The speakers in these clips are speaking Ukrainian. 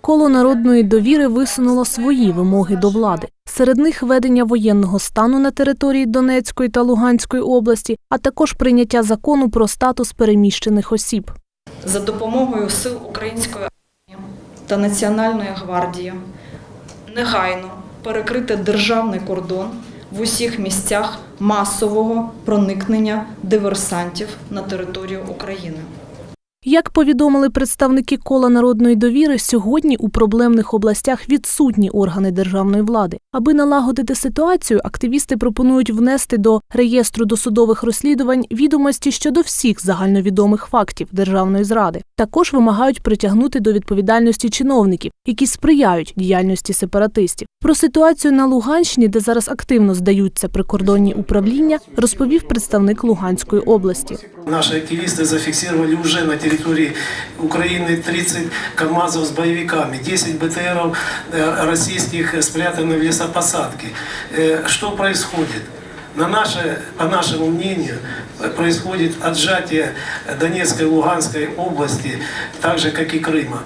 Коло народної довіри висунуло свої вимоги до влади. Серед них ведення воєнного стану на території Донецької та Луганської області, а також прийняття закону про статус переміщених осіб. за допомогою сил Української армії та Національної гвардії негайно перекрити державний кордон в усіх місцях масового проникнення диверсантів на територію України. Як повідомили представники кола народної довіри, сьогодні у проблемних областях відсутні органи державної влади. Аби налагодити ситуацію, активісти пропонують внести до реєстру досудових розслідувань відомості щодо всіх загальновідомих фактів державної зради. Також вимагають притягнути до відповідальності чиновників, які сприяють діяльності сепаратистів. Про ситуацію на Луганщині, де зараз активно здаються прикордонні управління, розповів представник Луганської області. Наши активисты зафиксировали уже на территории Украины 30 КАМАЗов с боевиками, 10 БТРов российских спрятаны в лесопосадке. Что происходит? На наше, по нашему мнению, происходит отжатие Донецкой и Луганской области, так же, как и Крыма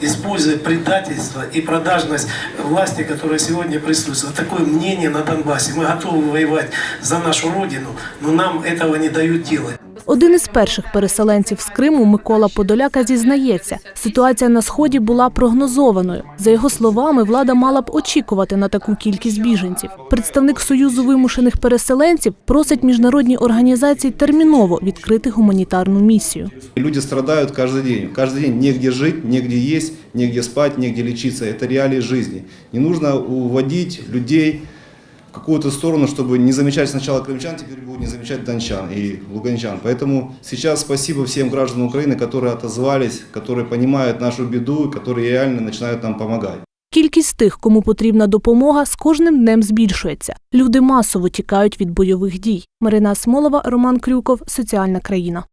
используя предательство и продажность власти, которая сегодня присутствует. Вот такое мнение на Донбассе. Мы готовы воевать за нашу родину, но нам этого не дают делать. Один із перших переселенців з Криму Микола Подоляка зізнається, ситуація на сході була прогнозованою. За його словами, влада мала б очікувати на таку кількість біженців. Представник союзу вимушених переселенців просить міжнародні організації терміново відкрити гуманітарну місію. Люди страдают каждый день. Каждый день негде жить, негде есть, негде спать, негде лечиться. Это реалии жизни. Не нужно уводить людей в какую-то сторону, чтобы не замечать сначала крымчан, теперь будут не замечать дончан и луганчан. Поэтому сейчас спасибо всем гражданам Украины, которые отозвались, которые понимают нашу беду, которые реально начинают нам помогать. Кількість тих, кому потрібна допомога, з кожним днем збільшується. Люди масово тікають від бойових дій. Марина Смолова, Роман Крюков, Соціальна країна.